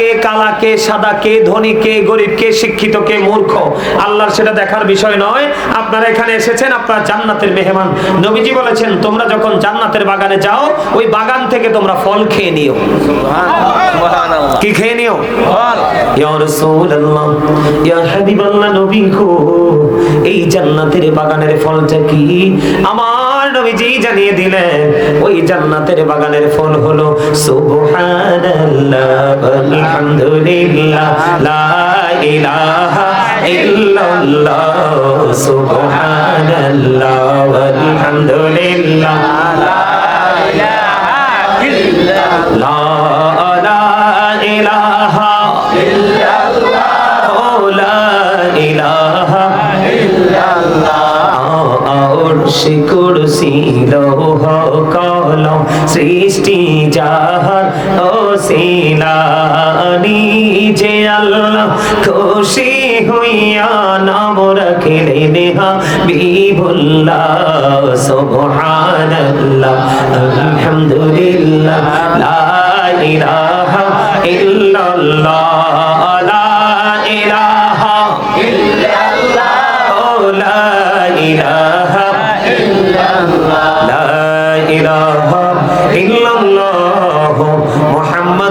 কে কালা কে সাদা কে ধনী কে গরিব কে শিক্ষিত কে মূর্খ? আল্লাহর সেটা দেখার বিষয় নয়। আপনারা এখানে এসেছেন আপনারা জান্নাতের মেহমান। নবীজি বলেছেন তোমরা যখন জান্নাতের বাগানে যাও ওই বাগান থেকে তোমরা ফল খেয়ে নিও। কি খেয়ে নিও? ইয়া রাসূলুল্লাহ ইয়া হাবিবাল্লাহ নবী গো এই জান্নাতের বাগানের ফলটা কি? আমার নবীজি জানিয়ে দিলেন, ওই জান্নাতের বাগানের ফল হলো সুবহানাল্লাহ, আলহামদুলিল্লাহ, লা ইলাহা ইল্লাল্লাহ, সুবহানাল্লাহ, আলহামদুলিল্লাহ, লা লৌহ কলম সৃষ্টি যাহার ও যে আল্লাহ খুশি হইয়া নাম রাখিলেন হাবিবুল্লাহ সুবহানাল্লাহ আলহামদুলিল্লাহ লা ইলাহা ইল্লাল্লাহ লা ইলাহা ও লা ইলাহা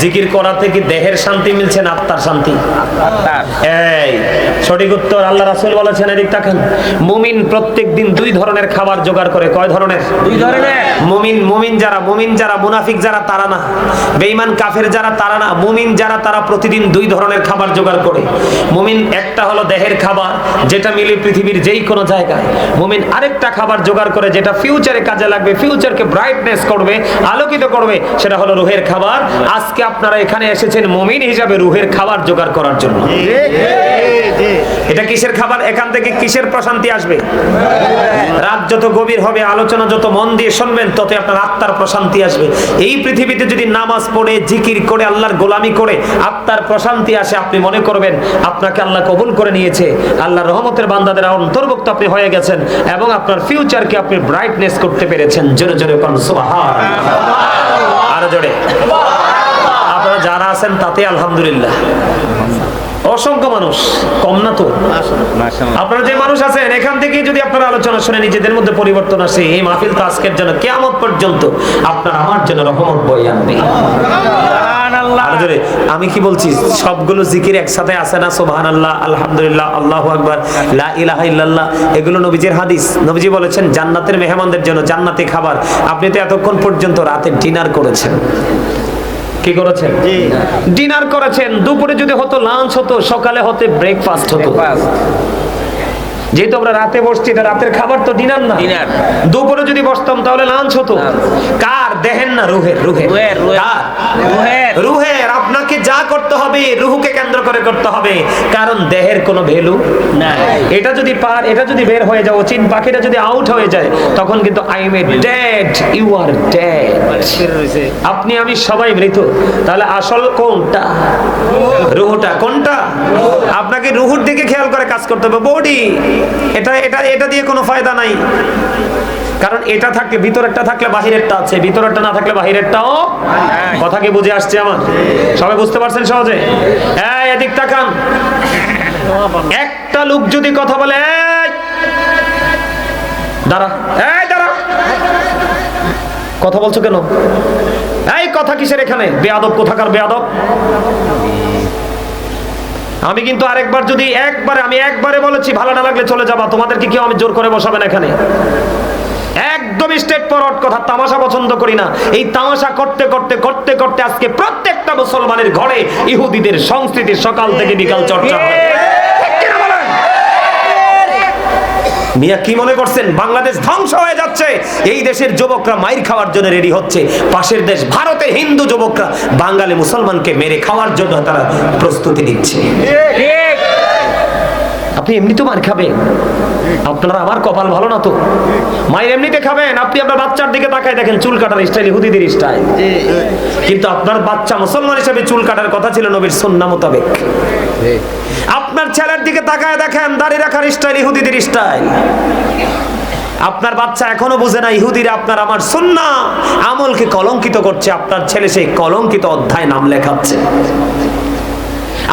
জিকির করা থেকে দেহের শান্তি মিলছে না আত্মার শান্তি? এই সঠিক উত্তর আল্লাহ রাসূল বলেছেন এদিক তাকান। মুমিন প্রত্যেক দিন দুই ধরনের খাবার জোগাড় করে কয় ধরনের? দুই ধরনের। মুমিন মুমিন যারা মুমিন যারা মুনাফিক যারা তারা না। বেঈমান কাফের যারা তারা না। মুমিন যারা তারা প্রতিদিন দুই ধরনের খাবার জোগাড় করে। মুমিন একটা হলো দেহের খাবার যেটা মিলে পৃথিবীর যেই কোনো জায়গায়। মুমিন আরেকটা খাবার জোগাড় করে যেটা ফিউচারে কাজে লাগবে ফিউচারকে ব্রাইটনেস করবে আলোকিত করবে সেটা হলো রুহের খাবার। আজকে আপনারা এখানে এসেছেন মুমিন হিসাবে রুহের খাবার জোগাড় করার জন্য। এটা কিসের খাবার? এখান থেকে কিসের প্রশান্তি আসবে? রাত যত গভীর হবে আলোচনা যত মন দিয়ে শুনবেন তত আপনার আত্মার প্রশান্তি আসবে। এই পৃথিবীতে যদি নামাজ পড়ে জিকির করে আল্লাহর গোলামি করে আত্মার প্রশান্তি আসে আপনি মনে করবেন আপনাকে আল্লাহ কবুল করে নিয়েছে। আল্লাহর রহমতের বান্দাদের অন্তর্ভুক্ত আপনি হয়ে গেছেন এবং আপনার ফিউচারকে আপনি ব্রাইটনেস করতে পেরেছেন। জোরে জোরে কোন সুবহান আরও জোরে। যারা আছেন তাতে আলহামদুলিল্লাহ। অসংখ্য মানুষ কম না তো? আপনারা যে মানুষ আছেন এখান থেকে যদি আপনারা আলোচনা শুনে নিজেদের মধ্যে পরিবর্তন আসে এই মাহফিল তো আজকের জন্য কেমন পর্যন্ত আপনার আমার জন্য রহমত বই আনবে। আমি কি বলছি সবগুলো জিকির একসাথে আছে না? সুবহান আল্লাহ আলহামদুলিল্লাহ আল্লাহ আকবার লা ইলাহা ইল্লাল্লাহ। এগুলো নবীজির হাদিস। নবীজি বলেছেন জান্নাতের মেহমানদের জন্য জান্নাতি খাবার। আপনি তো এতক্ষণ পর্যন্ত রাতে ডিনার করেছেন। কি করেছেন? ডিনার করেছেন। দুপুরে যদি হতো লাঞ্চ হতো সকালে হতে ব্রেকফাস্ট হতো। যেহেতু আমরা রাতে বসছি এটা রাতের খাবার তো ডিনার না। Dinner। দুপুরে যদি বসতাম তাহলে লাঞ্চ হতো। কার দেহেন না রুহের? রুহের রুহের, রুহের। রুহের। রুহের আপনাকে যা করতে হবে রুহুকে কেন্দ্র করে করতে হবে। কারণ দেহের কোনো ভ্যালু নাই। এটা যদি পার এটা যদি বের হয়ে যাও চিন পাখিটা যদি আউট হয়ে যায় তখন কিন্তু I am a dead you are dead আপনি আমি সবাই মৃত। তাহলে আসল কোনটা? রুহুটা। কোনটা? আপনাকে রুহুর দিকে খেয়াল করে কাজ করতে হবে। বডি এটা এটা এটা দিয়ে কোনো ফায়দা নাই। কারণ এটা থাকলে ভিতরেরটা থাকলে বাহিরেরটা আছে। ভিতরেরটা না থাকলে বাহিরেরটাও কথা কি বুঝে আসছে আমার? সবাই বুঝতে পারছেন সহজে? এই এদিক তাকান। একটা লোক যদি কথা বলে এই দাঁড়া এই দাঁড়া। কথা বলছো কেন? এই কথা কিসের এখানে? বেয়াদব কোথাকার বেয়াদব? আমি কিন্তু আরেকবার যদি একবারে, আমি একবারে বলেছি, ভালো না লাগলে চলে যাবা, তোমাদেরকে কেউ আমি জোর করে বসাবেন এখানে। একদম স্টেট ফরওয়ার্ড কথা, তামাশা পছন্দ করি না। এই তামাশা করতে করতে করতে করতে আজকে প্রত্যেকটা মুসলমানের ঘরে ইহুদিদের সংস্কৃতির সকাল থেকে বিকাল চর্চা হয় ঠিক কিনা বলেন? মিয়া কি মনে করছেন? বাংলাদেশ ধ্বংস হয়ে যাচ্ছে। এই দেশের যুবকরা মাইর খাওয়ার জন্য রেডি হচ্ছে। পাশের দেশ ভারতে হিন্দু যুবকরা বাঙালি মুসলমানকে মেরে খাওয়ার জন্য তারা প্রস্তুতি নিচ্ছে। আপনি এমনি মার খাবেন? আপনারা আমার কপাল ভালো না তো? মায়ের এমনিতে খাবেন? আপনি আপনার বাচ্চার দিকে তাকায় দেখেন, চুল কাটার স্টাইল ইহুদিদের স্টাইল কিন্তু আপনার বাচ্চা মুসলমান হিসেবে চুল কাটার কথা ছিল নবীর সন্না মোতাবেক। ছেলের দিকে তাকায় দেখেন, দাড়ি রাখার স্টাইল ইহুদিদের স্টাইল আপনার বাচ্চা এখনও বুঝে না, ইহুদিরা আপনার আমার সুন্না আমলকে কলঙ্কিত করছে, আপনার ছেলে সেই কলঙ্কিত অধ্যায় নাম লেখাচ্ছে।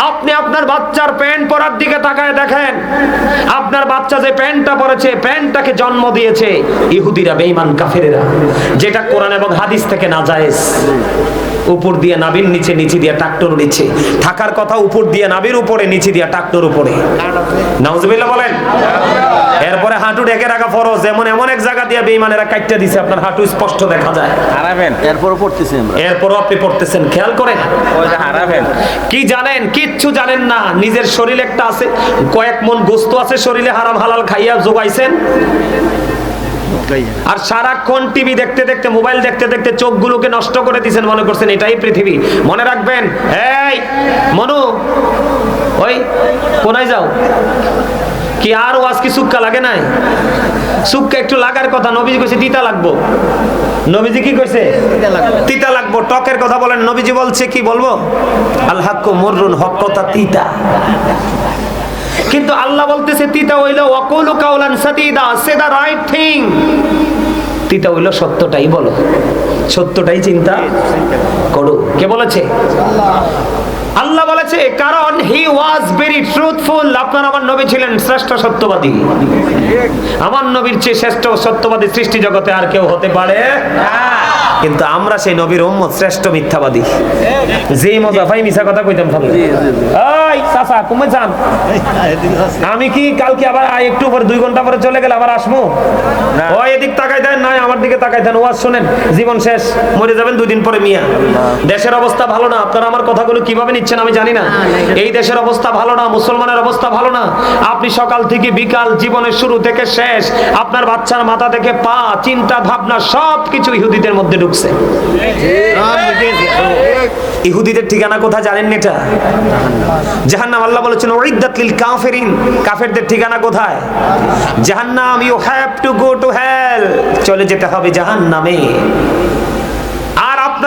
আপনি আপনার বাচ্চার প্যান্ট পরার দিকে তাকায় দেখেন। আপনার বাচ্চা যে প্যান্টটা পরেছে, প্যান্টটাকে জন্ম দিয়েছে ইহুদিরা, বেঈমান, কাফেরেরা। যেটা কোরআন এবং হাদিস থেকে না জায়েজ। উপর দিয়ে নাবির নিচে নিচে দিয়ে ট্রাক্টর নিচে থাকার কথা উপর দিয়ে নাবির উপরে, নিচে দিয়ে ট্রাক্টর উপরে। নাউজুবিল্লাহ বলেন। এরপরে হাঁটু ডেকে রাখা ফরজ যেমন এমন এক জায়গা দিয়ে বেঈমানেরা কাটতে দিছে আপনার হাঁটু স্পষ্ট দেখা যায়। হারাবেন। এরপরও পড়তেছি আমরা। এরপরও আপনি পড়তেছেন খেয়াল করেন। ওই যে হারাবেন। কি জানেন কিচ্ছু জানেন না নিজের শরীর একটা আছে কয়েক মন গোস্ত আছে শরীরে হারাম হালাল খাইয়া যোগাইছেন আর সারাক্ষণ টিভি দেখতে দেখতে মোবাইল দেখতে দেখতে চোখগুলোকে নষ্ট করে দিয়েছেন মনে করছেন এটাই পৃথিবী। মনে রাখবেন এই মনু ওই কোনায় যাও। কি আর ওয়াজ কি সুক্কা লাগে নাই? সুক্কা একটু লাগার কথা নবীজি কইছে তিতা লাগবো। নবীজি কি কইছে? তিতা লাগবো। টকের কথা বলেন নবীজি বলছে কি বলব? আল্লাহ মররুন হক কথা তিতা। কিন্তু আল্লাহ বলতেছে তিতা হইল ওয়াকুলু কাউলান সাদিদা সে দা রাইট থিং। তিতা হইল সত্যটাই বলো। সত্যটাই চিন্তা করো। কে বলেছে? আল্লাহ বলেছে কারণ হি ওয়াজ ভেরি ট্রুথফুল। আপনার আমার নবী ছিলেন শ্রেষ্ঠ সত্যবাদী। আমার নবীর চেয়ে শ্রেষ্ঠ সত্যবাদী সৃষ্টি জগতে আর কেউ হতে পারে কিন্তু আমরা সেই নবীর উম্মত শ্রেষ্ঠ মিথ্যাবাদী। যেই মজা ভাই মিছা কথা কইতাম এই চাচা কমে যান। আমি কি কালকে আবার আই একটু পরে দুই ঘণ্টা পরে চলে গেলে আবার আসব? ও এদিক তাকাই দেন নাই আমার দিকে তাকাই দেন। ওয়াজ শুনেন জীবন শেষ মরে যাবেন দুই দিন পরে মিয়া। দেশের অবস্থা ভালো না আপনারা আমার কথাগুলো কীভাবে নিচ্ছেন আমি জানি না। এই দেশের অবস্থা ভালো না মুসলমানের অবস্থা ভালো না। আপনি সকাল থেকে বিকাল জীবনের শুরু থেকে শেষ আপনার বাচ্চার মাথা থেকে পা চিন্তা ভাবনা সব কিছু ইহুদিদের মধ্যে ঢুকছে। ইহুদিদের ঠিকানা কোথায় জানেন না এটা? জাহান্নাম আল্লাহ বলেছেন ওইদাত লিল কাফিরিন। কাফেরদের ঠিকানা কোথায়? জাহান্নাম you have to go to hell চলে যেতে হবে জাহান্নামে।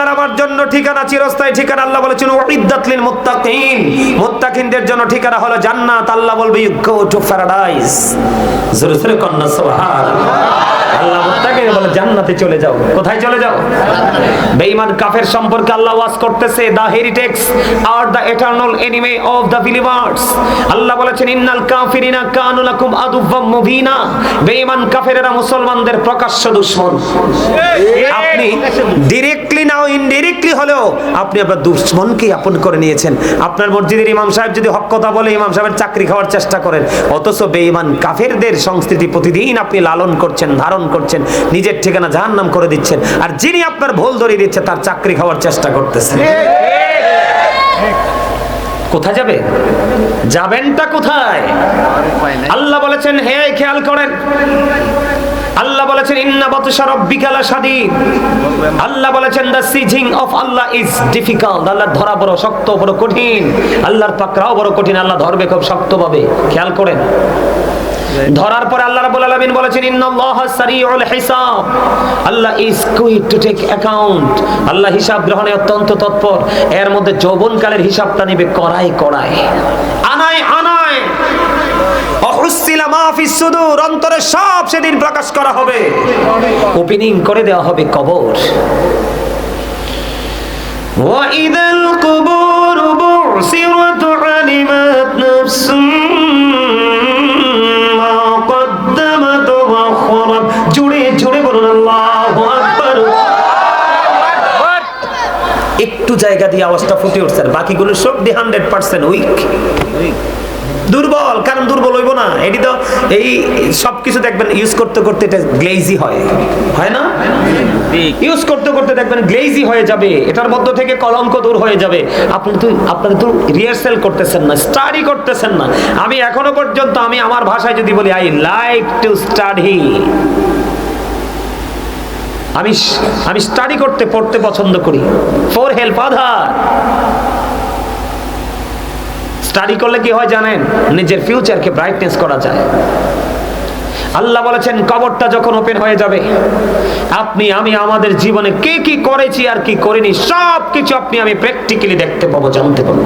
আপনার আমার জন্য ঠিকানা, চিরস্থায়ী ঠিকানা আল্লাহ বলেছেন ওয়াইদাতলিল লিল মুত্তাকিন। মুত্তাকিনদের জন্য ঠিকানা হলো জান্নাত। আল্লাহ বলবে ইউ গো টু প্যারাডাইস জোরে জোরে কন্যা, সুবহানাল্লাহ। আল্লাহ মুত্তাকিন বলে, জান্নাতে চলে যাও। কোথায় চলে যাও? বেঈমান কাফের সম্পর্কে আল্লাহ ওয়াজ করতেছে the heretics R the enemy of the believers Allah বলেছেন, ইন্নাল কাফিরিনা কানু লাকুম মুবিনা। বেঈমান কাফেরেরা মুসলমানদের প্রকাশ্য দুশমন। আপনি নাও হলেও আপনি আপনার আপন করে নিয়েছেন। আপনার মসজিদের ইমাম সাহেব যদি হক কথা বলে, ইমাম সাহেবের চাকরি খাওয়ার চেষ্টা করেন, অথচ বেঈমান কাফেরদের সংস্কৃতি প্রতিদিন আপনি লালন করছেন, ধারণ করছেন নিজের ঠিকানা জাহান্নাম করে দিচ্ছেন, আর যিনি আপনার ভুল ধরিয়ে দিচ্ছে, তার চাকরি খাওয়ার চেষ্টা করতেছেন। কোথায় যাবে? যাবেনটা কোথায়? আল্লাহ বলেছেন, হে খেয়াল করেন। আল্লাহ বলেছেন, ইন্না বাতশা রাব্বিকা লাশাদীদ। আল্লাহ বলেছেন the seizing of Allah is difficult আল্লাহর ধরা বড় শক্ত, বড় কঠিন। আল্লাহর পাকড়াও বড় কঠিন, আল্লাহ ধরবে খুব শক্তভাবে। খেয়াল করেন। ধরার পরে আল্লাহ রাব্বুল আলামিন বলেছেন, ইন্নাল্লাহা সারিউল হিসাব। Allah is quick to take account আল্লাহ হিসাব গ্রহণে অত্যন্ত তৎপর। এর মধ্যে যৌবনকালের হিসাবটা নেবে করায় করায় আনায় আনায়। অন্তরের সব সেদিন প্রকাশ করা হবে। ওপেনিং করে দেওয়া হবে কবর। ওয়াইদাল একটু জায়গা দিয়ে আওয়াজটা ফুটে উঠছে আর বাকিগুলো সব দি হান্ড্রেড পার্সেন্ট উইক দুর্বল, কারণ দুর্বল হইব না। এটি তো এই সব কিছু দেখবেন ইউজ করতে করতে এটা গ্লেজি হয়। হয় না? ইউজ করতে করতে দেখবেন গ্লেজি হয়ে যাবে। এটার মধ্য থেকে কলঙ্ক দূর হয়ে যাবে। আপনি তো আপনারা তো রিহার্সেল করতেছেন না স্টাডি করতেছেন না। আমি এখনও পর্যন্ত, আমি আমার ভাষায় যদি বলি আই লাইক টু স্টাডি আমি আমি স্টাডি করতে পড়তে পছন্দ করি ফর হেল্প আধার স্টাডি করলে কি হয় জানেন নিজের ফিউচারকে ব্রাইটনেস করা যায় আল্লাহ বলেছেন কবরটা যখন ওপেন হয়ে যাবে আপনি আমি আমাদের জীবনে কে কি করেছি আর কি করিনি সব কিছু আপনি আমি প্র্যাকটিক্যালি দেখতে পাবো জানতে পারব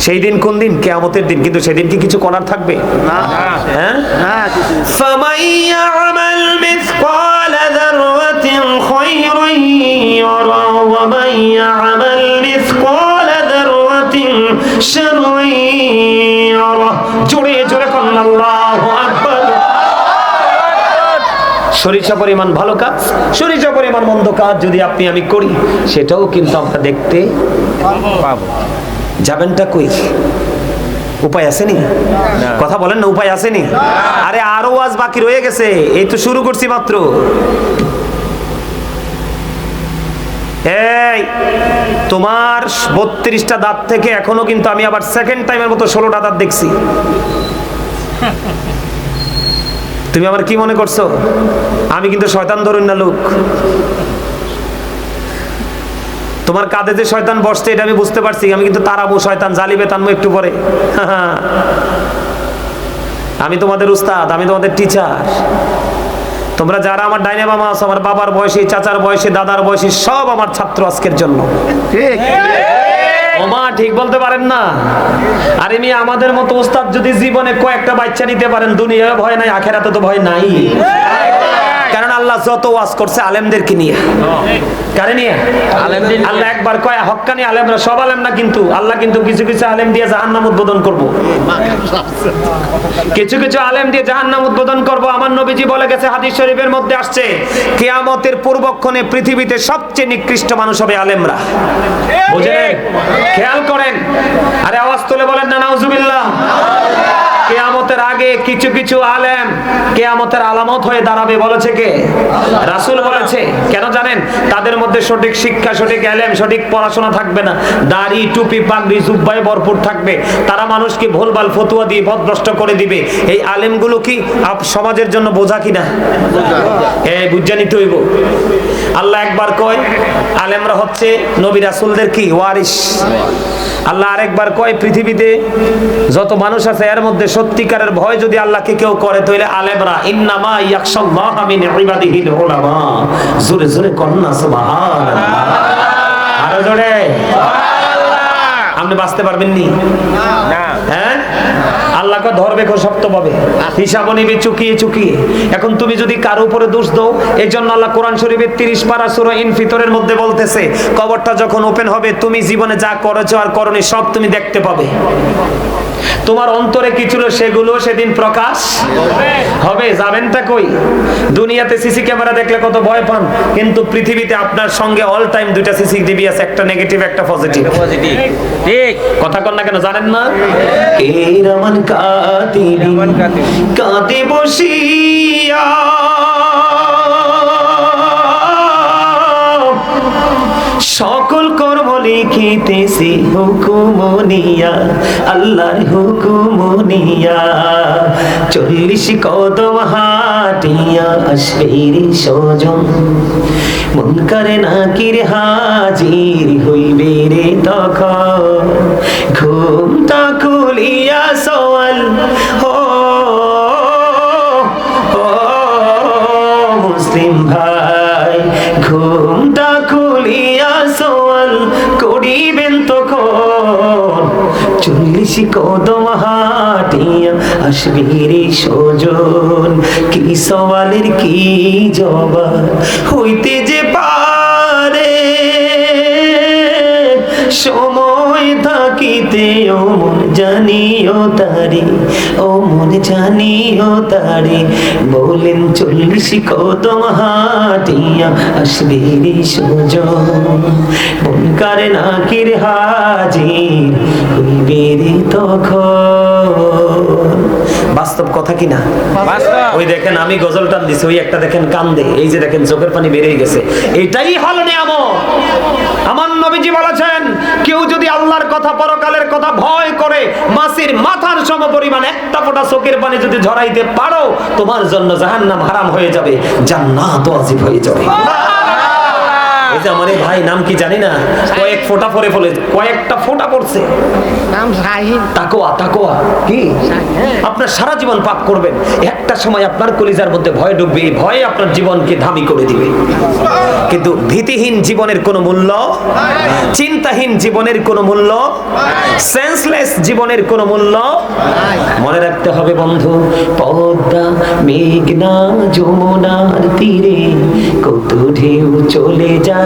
সেই দিন কোন দিন কেয়ামতের দিন কিন্তু সেদিন কি কিছু করার থাকবে না হ্যাঁ خيرا يرى ومن يعمل مثقال ذرة شرا يرى জোরে জোরে করুন আল্লাহু আকবার সরিষা পরিমাণ ভালো কাজ সরিষা পরিমাণ মন্দ কাজ যদি আপনি আমি করি সেটাও কিন্তু আমরা দেখতে পাবো যাবেনটা কই উপায় আসেনি কথা বলেন না উপায় আসেনি আরে আরো আজ বাকি রয়ে গেছে এই তো শুরু করছি মাত্র এই, তোমার বত্রিশটা দাঁত থেকে এখনও কিন্তু আমি আবার সেকেন্ড টাইমের মতো ষোলোটা দাঁত দেখছি। তুমি আমার কি মনে করছ? আমি কিন্তু শয়তান ধরুন না, লোক। তোমার কাঁধে যে শয়তান বসছে, এটা আমি বুঝতে পারছি, আমি কিন্তু তারাবো শয়তান জালিবে টানবো একটু পরে। আমি তোমাদের উস্তাদ, আমি তোমাদের টিচার তোমরা যারা আমার ডাইনে মামা আছো আমার বাবার বয়সী চাচার বয়সী দাদার বয়সী সব আমার ছাত্র আজকের জন্য। ঠিক। ওমা ঠিক বলতে পারেন না? আর এমনি আমাদের মতো উস্তাদ যদি জীবনে কয়েকটা বাচ্চা নিতে পারেন দুনিয়ায় ভয় নাই আখেরাতে তো ভয় নাই। আল্লাহ যত ওয়াজ করছে আলেমদেরকে নিয়ে। কারে নিয়ে? আলেমদের আল্লাহ একবার কয় হক্কানি আলেমরা সব আলেম না কিন্তু? আল্লাহ কিন্তু কিছু কিছু আলেম দিয়ে জাহান্নাম উদ্বোধন করব। কিছু কিছু আলেম দিয়ে জাহান্নাম উদ্বোধন করব। আমার নবীজি বলে গেছে হাদিস শরীফের মধ্যে আসছে কিয়ামতের পূর্বক্ষণে পৃথিবীতে সবচেয়ে নিকৃষ্ট মানুষ হবে আলেমরা। বুঝলেন? খেয়াল করেন। আরে আওয়াজ তুলে বলেন না নাউজুবিল্লাহ। কিছু কিছু আলেম কেয়ামতের আলামত হয়ে দাঁড়াবে, বলেছে কে? রাসূল বলেছে। কেন জানেন? তাদের মধ্যে সঠিক শিক্ষা, সঠিক আলেম, সঠিক পড়াশোনা থাকবে না। দাড়ি, টুপি, পাগড়ি জুব্বাই ভরপুর থাকবে। তারা মানুষকে ভুলভাল ফতুয়া দিয়ে পথভ্রষ্ট করে দিবে। এই আলেমগুলো কি সমাজের জন্য বোঝা কিনা? এই বুঝা নিতে হইব। আল্লাহ একবার কয়, আলেমরা হচ্ছে নবী রাসূলদের কি? ওয়ারিস আল্লাহ আরেকবার কয় পৃথিবীতে যত মানুষ আছে এর মধ্যে সত্যিকারের ভয় যদি আল্লাহকে কেউ করে তাহলে আলেমরা ইন্নামা ইয়াখশাল্লাহ মিন ইবাদিহিল উলামা। জোরে জোরে কন্না সুবহানাল্লাহ। আরও জোরে। আপনি বাঁচতে পারবেন নি? না। হ্যাঁ? আল্লাহকে ধরবে খুব শক্তভাবে হিসাব নিবে চুকিয়ে চুকিয়ে। এখন তুমি যদি কারও উপরে দোষ দাও এই জন্য আল্লাহ কোরআন শরীফের তিরিশ পারা সুর ইন ফিতরের মধ্যে বলতেছে, কবরটা যখন ওপেন হবে, তুমি জীবনে যা করেছ আর করনি, সব তুমি দেখতে পাবে। তোমার অন্তরে কি ছিল সেগুলো সেদিন প্রকাশ হবে যাবেনটা কই? দুনিয়াতে সিসি ক্যামেরা দেখলে কত ভয় পান কিন্তু পৃথিবীতে আপনার সঙ্গে অল টাইম দুইটা সিসি টিভি আছে একটা নেগেটিভ একটা পজিটিভ ঠিক কথা কন না কেন জানেন না? কে রমন কাতিবি। কাঁদে বসিয়া কর্ম লিখিতেছি হুকুমনিয়া, আল্লাহর হুকুমনিয়া। চল্লিশ কদম হাটিয়া আসবে সজন মন করে না কির হাজির হইবে রে তখন। ঘুমটা খুলিয়া আসবে রে সজন, কি সওয়ালের কি জবাব হইতে যে পারে, সময় থাকিতে ও মন জানিও তারে ও মন জানিও তারে। বলেন চল্লিশ কদম হাটিয়া আসবে রে সুজন, মন কারে নাকির হাজির হইবে রে তখন? বাস্তব কথা কি না? ওই দেখেন আমি গজল টান দিছি ওই একটা দেখেন কান্দে এই যে দেখেন চোখের পানি বেরিয়ে গেছে। এটাই হলো নিয়ামত। আমার নবীজি বলেছেন কেউ যদি আল্লাহর কথা পরকালের কথা ভয় করে মাসির মাথার সম পরিমাণ একটা ফোঁটা চোখের পানি যদি ঝরাইতে পারো তোমার জন্য জাহান্নাম হারাম হয়ে যাবে জান্নাত ওয়াজিব হয়ে যাবে। এই যে আমার এই ভাই নাম কি জানি না? কয়েক ফোঁটা পরে ফলে কয়েকটা ফোঁটা পড়ছে। নাম শাহিন। তাকোয়া তাকোয়া কি? আপনার সারা জীবন পাপ করবেন। একটা সময় আপনার কলিজার মধ্যে ভয় ডুববে এই ভয় আপনার জীবনকে দামি করে দিবে। কিন্তু ভীতিহীন জীবনের কোনো মূল্য চিন্তাহীন জীবনের কোনো মূল্য সেন্সলেস জীবনের কোনো মূল্য মনে রাখতে হবে বন্ধু পদ্মা মেঘনা যমুনার তীরে কত ঢেউ চলে যায়।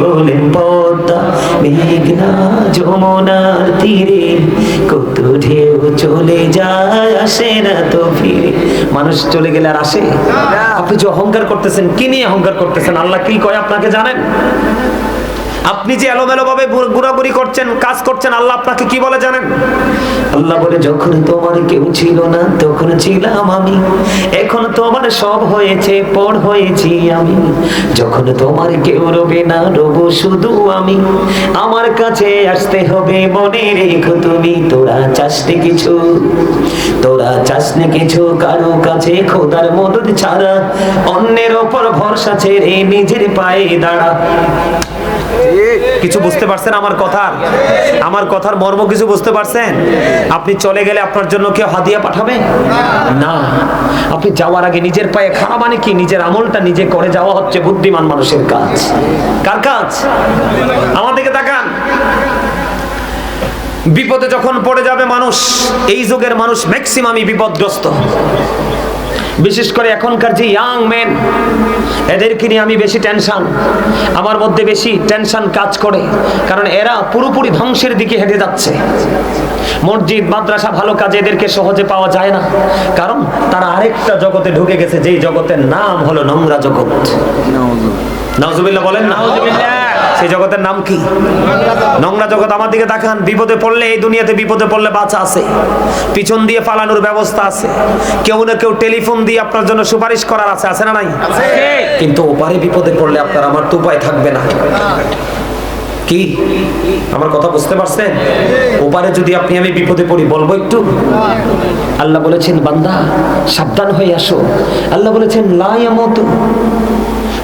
বলেন পদ্মা মেঘনা যমুনার তীরে। কত ঢেউ চলে যায় আসে না তো ফিরে। মানুষ চলে গেলে আর আসে? আপনি যে অহংকার করতেছেন কি নিয়ে অহংকার করতেছেন? আল্লাহ কি কয় আপনাকে জানেন? আপনি যে এলোমেলো ভাবে ঘোরাঘুরি করছেন, কাজ করছেন, আল্লাহ আপনাকে কি বলে জানেন? আল্লাহ বলে, যখন তোমার কেউ ছিল না, তখন ছিলাম আমি। এখন তোমার সব হয়েছে, পর হয়েছি আমি। যখন তোমার কেউ রবে না রব শুধু আমি। আমার কাছে আসতে হবে, মনে রেখো তুমি, তোরা চাষতে কিছু। তোরা চাষনে কিছু, কারও কাছে খোদার মদত ছাড়া। অন্যের ওপর ভরসা ছেড়ে নিজের পায়ে দাঁড়া। কিছু বুঝতে পারছেন আমার কথার? আমার কথার মর্ম কিছু বুঝতে পারছেন? আপনি চলে গেলে আপনার জন্য কেউ হাদিয়া পাঠাবে? না। আপনি যাওয়ার আগে নিজের পায়ে খাওয়া মানে কি? নিজের আমলটা নিজে করে যাওয়া হচ্ছে বুদ্ধিমান মানুষের কাজ। কার কাজ? আমার দিকে তাকান। বিপদে যখন পড়ে যাবে মানুষ, এই যুগের মানুষ ম্যাক্সিমামই বিপদগ্রস্ত। বিশেষ করে এখনকার যে ইয়াং মেন এদেরকে নিয়ে আমি বেশি টেনশন আমার মধ্যে বেশি টেনশন কাজ করে। কারণ এরা পুরোপুরি ধ্বংসের দিকে হেঁটে যাচ্ছে। মসজিদ মাদ্রাসা ভালো কাজে এদেরকে সহজে পাওয়া যায় না। কারণ তারা আরেকটা জগতে ঢুকে গেছে যেই জগতের নাম হলো নোংরা জগৎ। নাউজুবিল্লাহ বলেন না। নাউজুবিল্লাহ। সেই জগতের নাম কি? নোংরা জগৎ আমার দিকে তাকান বিপদে পড়লে এই দুনিয়াতে বিপদে পড়লে বাঁচা আছে। পিছন দিয়ে পালানোর ব্যবস্থা আছে। কেউ না কেউ টেলিফোন দিয়ে আপনার জন্য সুপারিশ করার আছে আছে না নাই? কিন্তু ওপারে বিপদে পড়লে আপনার আমার তো উপায় থাকবে না। কি? আমার কথা বুঝতে পারছেন? ওপারে যদি আপনি আমি বিপদে পড়ি বলব একটু? আল্লাহ বলেছেন বান্দা সাবধান হয়ে আসো। আল্লাহ বলেছেন লায়ামত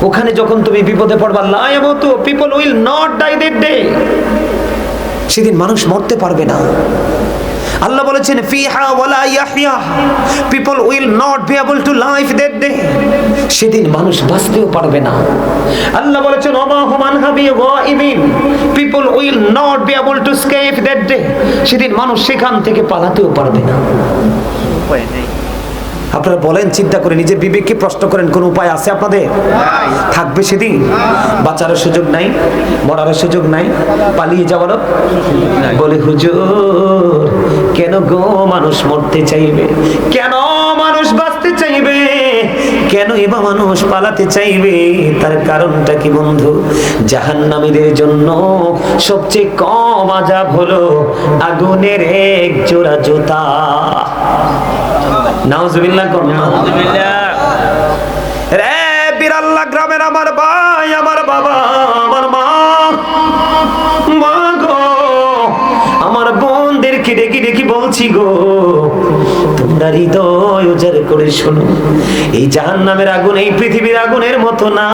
ওখানে যখন তুমি বিপদে পড়বা লায়ামত people will not die that day সেদিন মানুষ মরতে পারবে না। আল্লাহ বলেছেন, ফিহা ওয়ালা ইয়াহইয়া people will not be able to life that day সেদিন মানুষ বাঁচতেও পারবে না। আল্লাহ বলেছেন, ওমা হুমান হাবি গাইবিন people will not be able to escape that day সেদিন মানুষ সেখান থেকে পালাতেও পারবে না। আপনারা বলেন চিন্তা করে নিজের বিবেককে প্রশ্ন করেন কোন উপায় আছে আপনাদের? থাকবে সেদিন। বাঁচারও সুযোগ নাই মরারও সুযোগ নাই পালিয়ে যাওয়ারও বলে হুজুর কেন গো মানুষ মরতে চাইবে? কেন মানুষ বাঁচতে চাইবে? কেন এবার মানুষ পালাতে চাইবে? তার কারণটা কি বন্ধু? জাহান্নামীদের জন্য সবচেয়ে কম আজাব হলো আগুনের এক জোড়া জুতা। নাউজুবিল্লাহ করুন রে বিরাল্লা গ্রামের আমার ভাই আমার বাবা আমার মা। মা গো আমার বোনদেরকে ডেকে ডেকে বলছি গো? তোমরা হৃদয় উজাড় করে শোনো। এই জাহান্নামের আগুন এই পৃথিবীর আগুনের মতো না।